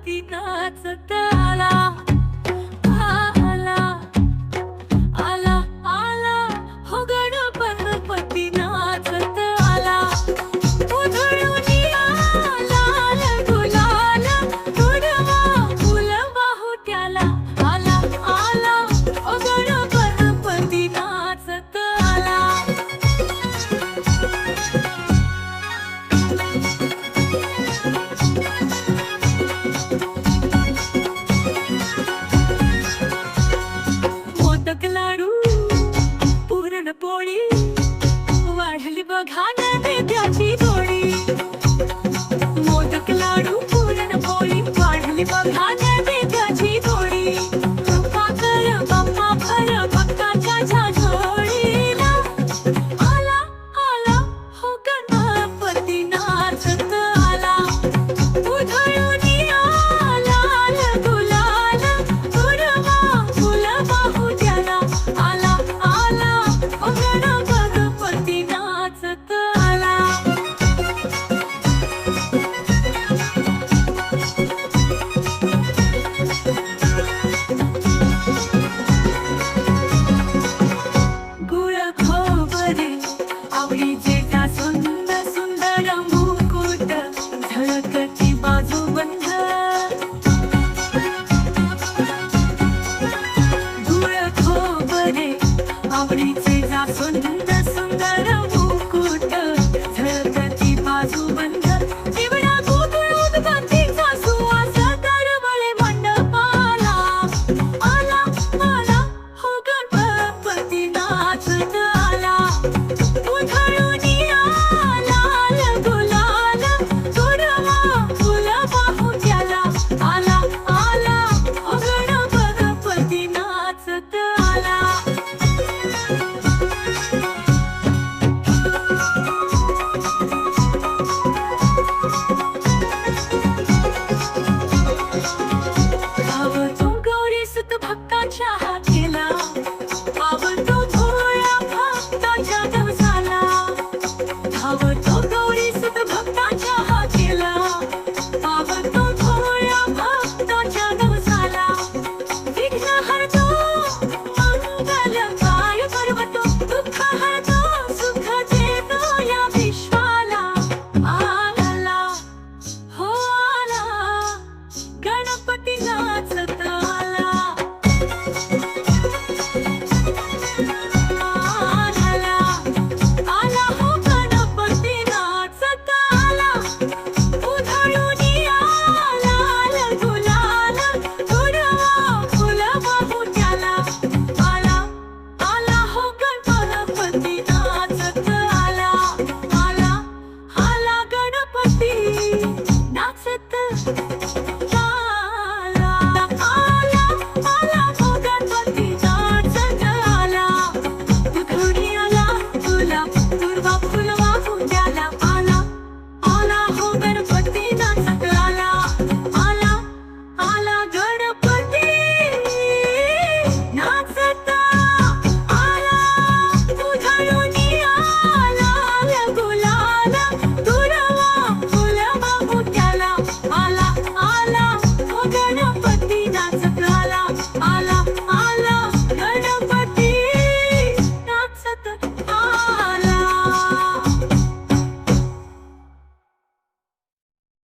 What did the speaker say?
natin at sa tayo. पोळी वाढली बघा नवी त्याची. कटी बाजू बंद. धुळ खोबरे आवडी